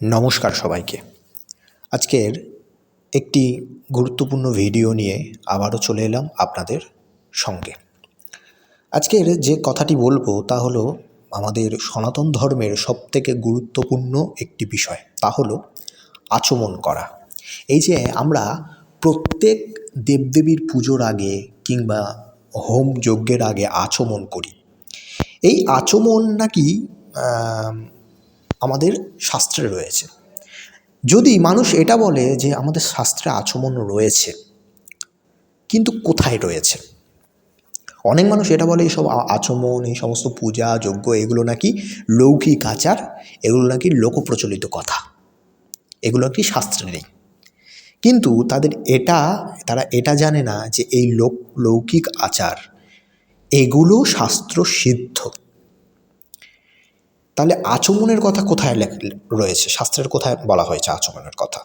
নমস্কার সবাইকে। আজকের একটি গুরুত্বপূর্ণ ভিডিও নিয়ে আবারও চলে এলাম আপনাদের সঙ্গে। আজকের যে কথাটি বলব তা হলো আমাদের সনাতন ধর্মের সবথেকে গুরুত্বপূর্ণ একটি বিষয়, তা হলো আচমন করা। এই যে আমরা প্রত্যেক দেবদেবীর পুজোর আগে কিংবা হোম যজ্ঞের আগে আচমন করি। এই আচমন নাকি আমাদের শাস্ত্রে রয়েছে। যদি মানুষ এটা বলে যে আমাদের শাস্ত্রে আচমন রয়েছে, কিন্তু কোথায় রয়েছে? অনেক মানুষ এটা বলে এইসব আচমন, এই সমস্ত পূজা, যজ্ঞ, এগুলো নাকি লৌকিক আচার, এগুলো নাকি লোকপ্রচলিত কথা। এগুলো নাকি শাস্ত্রে নেই। কিন্তু তাদের এটা, তারা এটা জানে না যে এই লোক, লৌকিক আচার, এগুলো শাস্ত্র সিদ্ধ। তাহলে আচমনের কথা কোথায় লেখ- রয়েছে? শাস্ত্রের কোথায় বলা হয়েছে আচমনের কথা?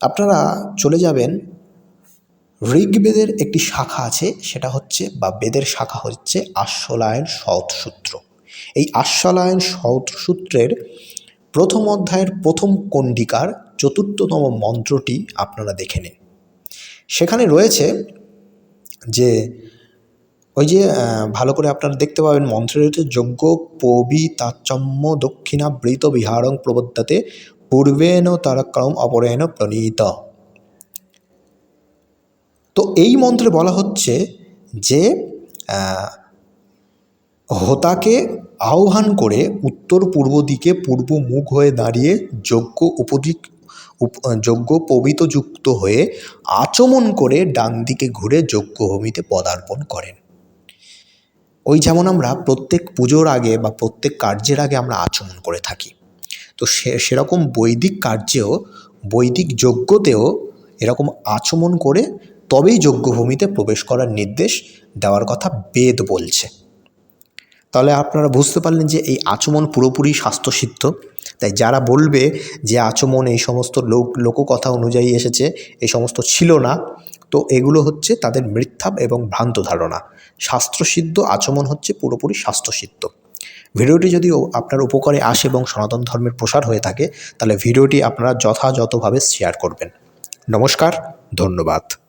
আপনারা চলে যাবেন, ঋগ্বেদের একটি শাখা আছে, সেটা হচ্ছে, বা বেদের শাখা হচ্ছে আশ্বলায়ন সূত্র এই আশ্বলায়ন সূত্রের প্রথম অধ্যায়ের প্রথম কণ্ডিকার চতুর্থতম মন্ত্রটি আপনারা দেখে নিন। সেখানে রয়েছে যে ওই যে ভালো করে আপনারা দেখতে পাবেন মন্ত্রের হচ্ছে যজ্ঞ পবি তাচম্য দক্ষিণাবৃত বিহারং প্রবদ্ধাতে পূর্বেণ তারক্রম অপরেণ প্রণীত। তো এই মন্ত্রে বলা হচ্ছে যে হোতাকে আহ্বান করে উত্তর পূর্ব দিকে পূর্ব মুখ হয়ে দাঁড়িয়ে যজ্ঞ উপদিক, উপ- যজ্ঞ পবিতযুক্ত হয়ে আচমন করে ডান দিকে ঘুরে যজ্ঞভূমিতে পদার্পণ করেন। ওই যেমন আমরা প্রত্যেক পুজোর আগে বা প্রত্যেক কার্যের আগে আমরা আচমন করে থাকি। তো সে, সেরকম বৈদিক কার্যেও, বৈদিক যজ্ঞতেও এরকম আচমন করে তবেই যজ্ঞভূমিতে প্রবেশ করার নির্দেশ দেওয়ার কথা বেদ বলছে। তাহলে আপনারা বুঝতে পারলেন যে এই আচমন পুরোপুরি স্বাস্থ্যসিদ্ধ। তাই যারা বলবে যে আচমন এই সমস্ত লোক, লোককথা অনুযায়ী এসেছে, এই সমস্ত ছিল না, তো এগুলো হচ্ছে তাদের মিথ্যা এবং ভ্রান্ত ধারণা। শাস্ত্রসিদ্ধ আচমন হচ্ছে পুরোপুরি স্বাস্থ্যসিদ্ধ। ভিডিওটি যদি আপনার উপকারে আসে এবং সনাতন ধর্মের প্রসার হয়ে থাকে, তাহলে ভিডিওটি আপনারা যথাযথভাবে শেয়ার করবেন। নমস্কার, ধন্যবাদ।